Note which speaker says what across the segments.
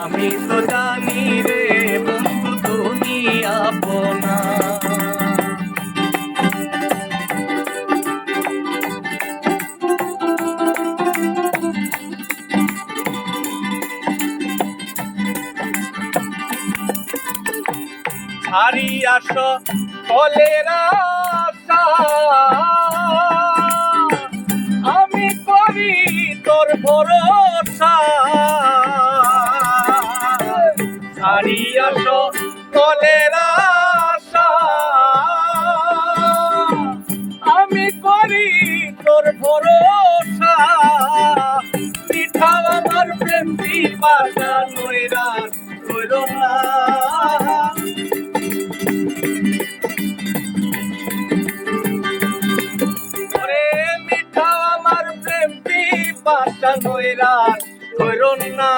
Speaker 1: আমি তো জানি রে বন্ধু, তুমি আপনা। ছাড়ি আস কলের আশা। আমি করি তোর ভরসা। কলের আশা। আমি করি তোর ভরসা। পিঠা আমার প্রেম দিবাসা নৈরা রইল না। আমার প্রেম পিপাসা নইরা করুন না।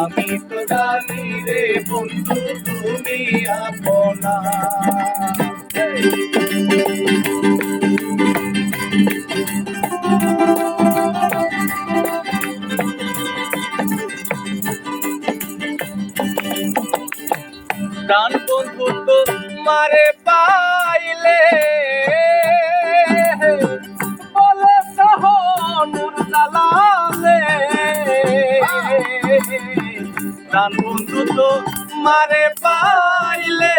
Speaker 1: আমি তো জানি রে বন্ধু তুমি আপনা। প্রাণ বন্ধু তো মারে পাইলে। প্রাণ বন্ধু তো মারে পাইলে।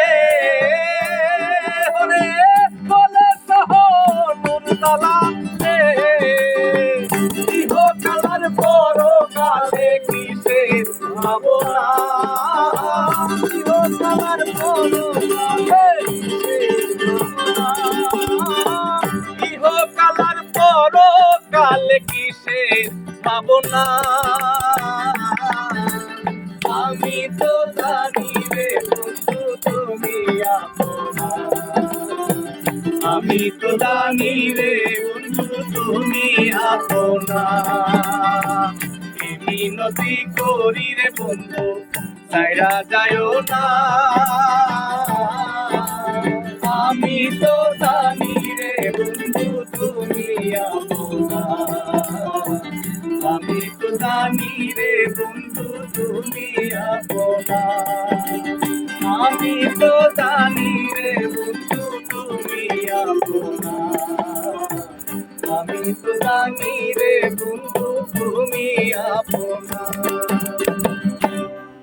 Speaker 1: ওরে বলে সহনুর দালালে ইহ কালার বড় কালে কিসে ভাবনা ইহ কালার বড় কালে ইহ কালার বড় কালে কিসে ভাবনা আমি তো জানি রে বন্ধু, তুমি আপনা। আমি তো জানি রে বন্ধু, তুমি আপনা। এই মিনতি করি রে বন্ধু সাইরা যায় না। আমি তো জানি রে বন্ধু, তুমি আপনা। তুমি আমি তো জানি রে বন্ধু তুমি আমি তো জানি রে বন্ধু তুমি আপনা।